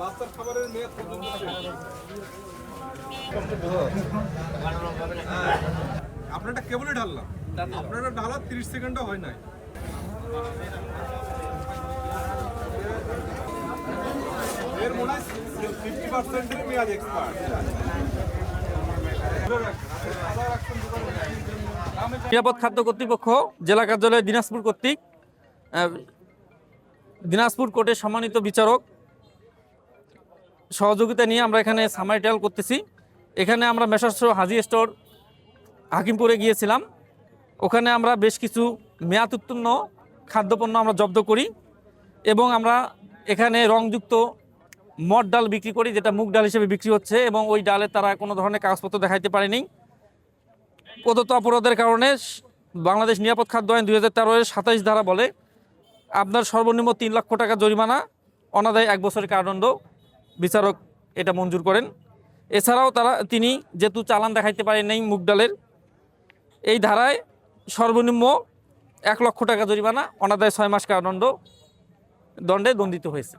বাচ্চার খাবারের মেয়াদ পর্যন্ত আপনারটা কেবলই ঢাললাম। আপনারা ঢালা তিরিশ সেকেন্ডও হয় নাই। এর মনে হয় ফিফটি পার্সেন্টের মেয়াদ নিরাপদ খাদ্য কর্তৃপক্ষ, জেলা কার্যালয় দিনাজপুর কর্তৃক দিনাজপুর কোর্টের সম্মানিত বিচারক সহযোগিতা নিয়ে আমরা এখানে সামারি ট্রায়াল করতেছি। এখানে আমরা মেসার্স হাজি স্টোর হাকিমপুরে গিয়েছিলাম। ওখানে আমরা বেশ কিছু মেয়াদ উত্তীর্ণ খাদ্যপণ্য আমরা জব্দ করি এবং আমরা এখানে রংযুক্ত মট ডাল বিক্রি করি, যেটা মুগ ডাল হিসেবে বিক্রি হচ্ছে এবং ওই ডালে তারা কোনো ধরনের কাগজপত্র দেখাইতে পারেনি। প্রদত্ত অপরাধের কারণে বাংলাদেশ নিরাপদ খাদ্য আইন দুই হাজার তেরো এর সাতাইশ ধারা বলে, আপনার সর্বনিম্ন তিন লক্ষ টাকা জরিমানা, অনাদায় এক বছরের কারাদণ্ড। বিচারক এটা মঞ্জুর করেন। এছাড়াও তারা, তিনি যেহেতু চালান দেখাইতে পারেন নাই মুগডালের এই ধারায় সর্বনিম্ন এক লক্ষ টাকা জরিমানা, অনাদায় ছয় মাস কারাদণ্ড, দণ্ডে দণ্ডিত হয়েছে।